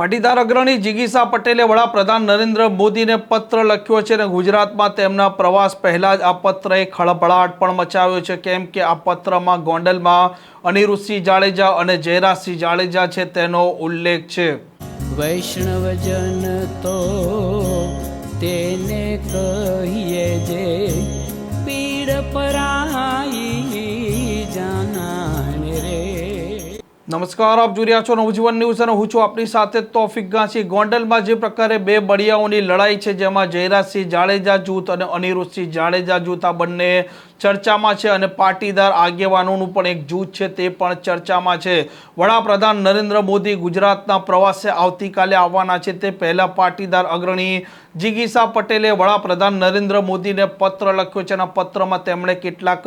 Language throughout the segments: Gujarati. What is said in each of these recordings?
પાટીદાર અગ્રણી જિગીસા પટેલે વડાપ્રધાન નરેન્દ્ર મોદીને પત્ર લખ્યો છે અને ગુજરાતમાં તેમના પ્રવાસ પહેલાં જ આ પત્રએ ખળભળાટ પણ મચાવ્યો છે. કેમ કે આ પત્રમાં ગોંડલમાં અનિરુદ્ધસિંહ જાડેજા અને જયરાજસિંહ જાડેજા છે તેનો ઉલ્લેખ છે. વૈષ્ણવજન તો તેને કહીએ જે પીડ પરાઈ નમસ્કાર, આપ જોઈ રહ્યા છો નવજીવન ન્યૂઝ અને હું છું આપની સાથે તોફિક ગાંસી. ગોંડલમાં જે પ્રકારે બે બળિયાઓની લડાઈ છે, જેમાં જયરાજસિંહ જાડેજા જૂથ અને અનિરુદ્ધસિંહ જાડેજા જૂથ, આ બંને ચર્ચામાં છે અને પાટીદાર આગેવાનોનું પણ એક જૂથ છે તે પણ ચર્ચામાં છે. વડાપ્રધાન નરેન્દ્ર મોદી ગુજરાતના પ્રવાસે આવતીકાલે આવવાના છે. તે પહેલાં પાટીદાર અગ્રણી જિગીસા પટેલે વડાપ્રધાન નરેન્દ્ર મોદીને પત્ર લખ્યો છે અને પત્રમાં તેમણે કેટલાક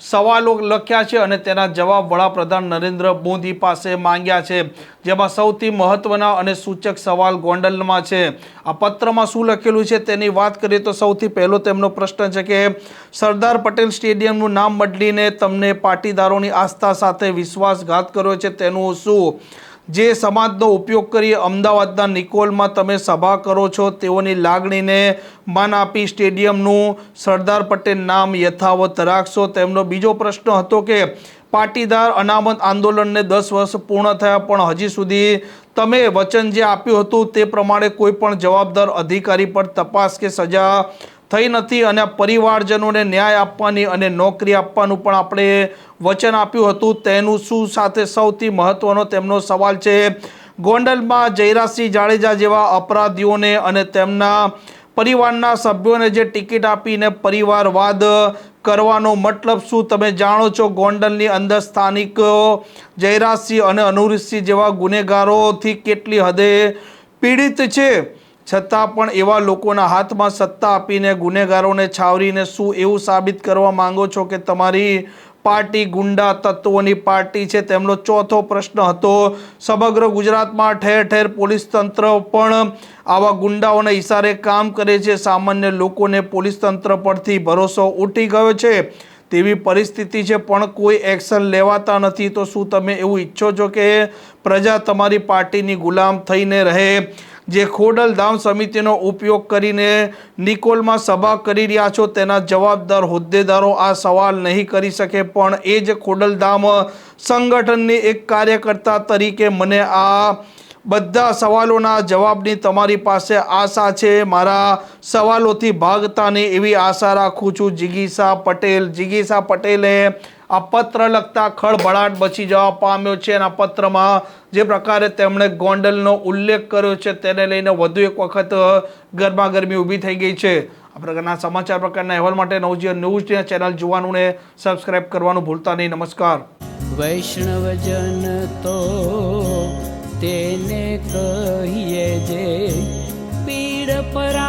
સવાલો લખ્યા છે અને તેના જવાબ વડાપ્રધાન નરેન્દ્ર મોદી પાસે માંગ્યા છે. જેમાં સૌથી મહત્વના અને સૂચક સવાલ ગોંડલમાં છે. આ પત્રમાં શું લખેલું છે તેની વાત કરીએ તો સૌથી પહેલો તેમનો પ્રશ્ન છે કે સરદાર પટેલ સ્ટેડિયમનું નામ બદલીને તમને પાટીદારોની આસ્થા સાથે વિશ્વાસઘાત કર્યો છે. તેનું શું? જે સમાજનો ઉપયોગ કરી અમદાવાદના નિકોલમાં તમે સભા કરો છો, તેઓની લાગણીને માન આપી સ્ટેડિયમનું સરદાર પટેલ નામ યથાવત રાખશો. તેમનો બીજો પ્રશ્ન હતો કે, પાટીદાર અનામત આંદોલનને દસ વર્ષ પૂર્ણ થયા, પણ હજી સુધી તમે વચન જે આપ્યું હતું તે પ્રમાણે કોઈ પણ જવાબદાર અધિકારી પર તપાસ કે સજા થઈ નથી અને પરિવારજનોને ન્યાય આપવાની અને નોકરી આપવાનું પણ આપણે વચન આપ્યું હતું. તેનું શું સાથે સૌથી મહત્વનો તેમનો સવાલ છે. ગોંડલમાં જયરાજસિંહ જાડેજા જેવા અપરાધીઓને અને તેમના પરિવારના સભ્યોને જે ટિકિટ આપીને પરિવારવાદ કરવાનો મતલબ શું તમે જાણો છો? ગોંડલની અંદર સ્થાનિક જયરાજસિંહ અને અનુરીતસિંહ જેવા ગુનેગારોથી કેટલી હદે પીડિત છે? છતાં પણ એવા લોકોના હાથમાં સત્તા આપીને ગુનેગારોને છાવરીને શું એવું સાબિત કરવા માંગો છો કે તમારી પાર્ટી ગુંડા તત્વોની પાર્ટી છે? તેમનો ચોથો પ્રશ્ન હતો, સમગ્ર ગુજરાતમાં ઠેર ઠેર પોલીસ તંત્ર પણ આવા ગુંડાઓના ઇશારે કામ કરે છે. સામાન્ય લોકોને પોલીસ તંત્ર પરથી ભરોસો ઉઠી ગયો છે. તેવી પરિસ્થિતિ છે, પણ કોઈ એક્શન લેવાતા નથી. તો શું તમે એવું ઈચ્છો છો કે પ્રજા તમારી પાર્ટીની ગુલામ થઈને રહે? જે ખોડલધામ સમિતિનો ઉપયોગ કરીને નિકોલમાં સભા કરી રહ્યા છો, તેના જવાબદાર હોદ્દેદારો આ સવાલ નહીં કરી શકે, પણ એ જ ખોડલધામ સંગઠનની એક કાર્યકર્તા તરીકે મને આ બધા સવાલોના જવાબની તમારી પાસે આશા છે. મારા સવાલોથી ભાગતાની એવી આશા રાખું છું. જિગીસા પટેલ, જિગીસા પટેલે આ પત્ર લખતા ખળભળાટ બચી જવા પામ્યો છે અને આ પત્રમાં જે પ્રકારે તેમણે ગોંડલનો ઉલ્લેખ કર્યો છે તેને લઈને વધુ એક વખત ગરમાગરમી ઊભી થઈ ગઈ છે. આ પ્રકારના સમાચાર પ્રકારના અહેવાલ માટે નવજીવન ન્યૂઝ ચેનલ જોવાનું ને સબસ્ક્રાઇબ કરવાનું ભૂલતા નહીં. નમસ્કાર. વૈષ્ણવજન તો તેને કહીએ જે પીડ પરાઈ